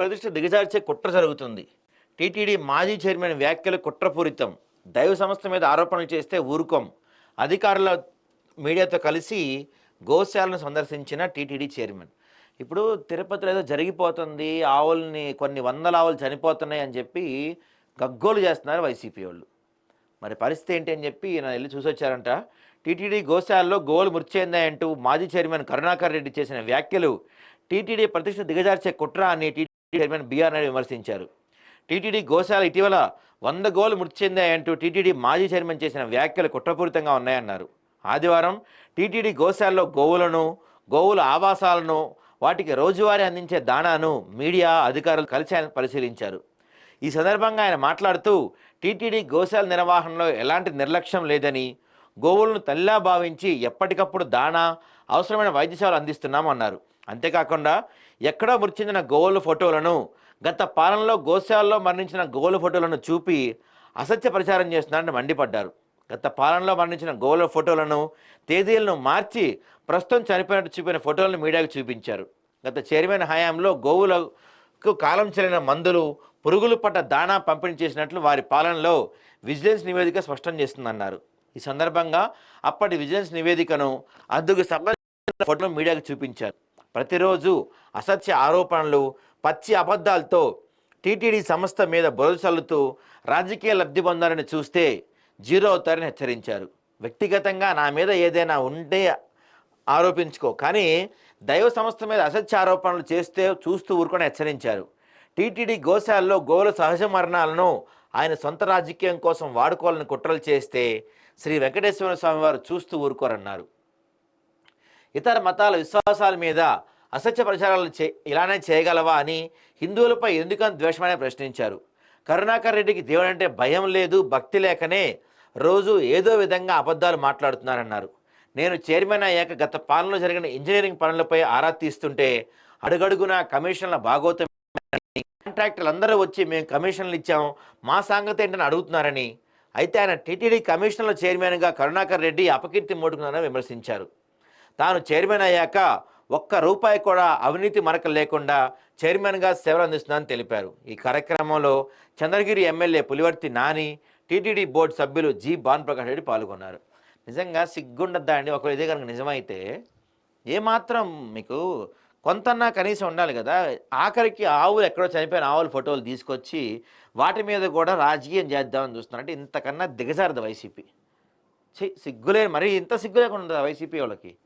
ప్రతిష్ట దిగజార్చే కుట్ర జరుగుతుంది. టీటీడీ మాజీ చైర్మన్ వ్యాఖ్యలు కుట్రపూరితం. దైవ సంస్థ మీద ఆరోపణలు చేస్తే ఊరుకోం. అధికారుల మీడియాతో కలిసి గోశాలను సందర్శించిన టీటీడీ చైర్మన్. ఇప్పుడు తిరుపతిలో ఏదో జరిగిపోతుంది ఆవుల్ని కొన్ని వందల ఆవులు చనిపోతున్నాయి అని చెప్పి గగ్గోలు చేస్తున్నారు వైసీపీ వాళ్ళు. మరి పరిస్థితి ఏంటి అని చెప్పి ఈయన వెళ్ళి చూసొచ్చారంట. టీటీడీ గోశాలలో గోలు మృతి అంటూ మాజీ చైర్మన్ కరుణాకర్ రెడ్డి చేసిన వ్యాఖ్యలు టీటీడీ ప్రతిష్ట దిగజార్చే కుట్ర అని చైర్మన్ బీఆర్ నాయుడు విమర్శించారు. టీటీడీ గోశాల ఇటీవల వంద గోలు మృతి చెందాయంటూ టీటీడీ మాజీ చైర్మన్ చేసిన వ్యాఖ్యలు కుట్రపూరితంగా ఉన్నాయన్నారు. ఆదివారం టీటీడీ గోశాలలో గోవులను గోవుల ఆవాసాలను వాటికి రోజువారీ అందించే దాణాను మీడియా అధికారులు కలిసి ఆయన పరిశీలించారు. ఈ సందర్భంగా ఆయన మాట్లాడుతూ టీటీడీ గోశాల నిర్వహణలో ఎలాంటి నిర్లక్ష్యం లేదని గోవులను తల్లిలా భావించి ఎప్పటికప్పుడు దాణా అవసరమైన వైద్య సేవలు అందిస్తున్నామన్నారు. అంతేకాకుండా ఎక్కడో మృతి చెందిన గోవుల ఫోటోలను గత పాలనలో గోశాలలో మరణించిన గోవుల ఫోటోలను చూపి అసత్య ప్రచారం చేస్తున్నారని మండిపడ్డారు. గత పాలనలో మరణించిన గోవుల ఫోటోలను తేదీలను మార్చి ప్రస్తుతం చనిపోయినట్టు చూపిన ఫోటోలను మీడియాకు చూపించారు. గత చైర్మన్ హయాంలో గోవులకు కాలం చెల్లిన మందులు పురుగులు పట్ట దాణా పంపిణీ చేసినట్లు వారి పాలనలో విజిలెన్స్ నివేదిక స్పష్టం చేస్తుందన్నారు. ఈ సందర్భంగా అప్పటి విజిలెన్స్ నివేదికను అందుకు సంబంధించిన ఫోటోను మీడియాకు చూపించారు. ప్రతిరోజు అసత్య ఆరోపణలు పచ్చి అబద్ధాలతో టీటీడీ సంస్థ మీద బురద చల్లుతూ రాజకీయ లబ్ధి పొందాలని చూస్తే జీరో అవుతారని హెచ్చరించారు. వ్యక్తిగతంగా నా మీద ఏదైనా ఉంటే ఆరోపించుకో. కానీ దైవ సంస్థ మీద అసత్య ఆరోపణలు చేస్తే చూస్తూ ఊరుకొని హెచ్చరించారు. టీటీడీ గోశాలలో గోవుల సహజ మరణాలను ఆయన సొంత రాజకీయం కోసం వాడుకోవాలని కుట్రలు చేస్తే శ్రీ వెంకటేశ్వర స్వామి వారు చూస్తూ ఊరుకోరన్నారు. ఇతర మతాల విశ్వాసాల మీద అసత్య ప్రచారాలు చే ఇలానే చేయగలవా అని హిందువులపై ఎందుకని ద్వేషమని ప్రశ్నించారు. కరుణాకర్ రెడ్డికి దేవుడంటే భయం లేదు భక్తి లేకనే రోజు ఏదో విధంగా అబద్ధాలు మాట్లాడుతున్నారన్నారు. నేను చైర్మన్ అయ్యాక గత పాలనలో జరిగిన ఇంజనీరింగ్ పనులపై ఆరా తీస్తుంటే అడుగడుగున కమిషన్ల భాగోతం కాంట్రాక్టర్లు అందరూ వచ్చి మేము కమిషన్లు ఇచ్చాం మా సంగతి ఏంటని అడుగుతున్నారని. అయితే ఆయన టీటీడీ కమిషన్ల చైర్మన్గా కరుణాకర్ రెడ్డి అపకీర్తి మోటుకున్నారని విమర్శించారు. తాను చైర్మన్ అయ్యాక ఒక్క రూపాయి కూడా అవినీతి మరక లేకుండా చైర్మన్గా సేవలు అందిస్తుందని తెలిపారు. ఈ కార్యక్రమంలో Chandragiri MLA Pulivarthi Nani TTD board సభ్యులు జి. భానుప్రకాష్ రెడ్డి పాల్గొన్నారు. నిజంగా సిగ్గుండద్దా అండి? ఒకవేళ ఇదే కనుక నిజమైతే ఏమాత్రం మీకు కొంతన్నా కనీసం ఉండాలి కదా? ఆఖరికి ఆవులు ఎక్కడో చనిపోయిన ఆవుల ఫోటోలు తీసుకొచ్చి వాటి మీద కూడా రాజకీయం చేద్దామని చూస్తున్నారు. అంటే ఇంతకన్నా దిగజారదు వైసీపీ. ఛీ సిగ్గులే మరి ఇంత సిగ్గు లేకుండా వైసీపీ వాళ్ళకి?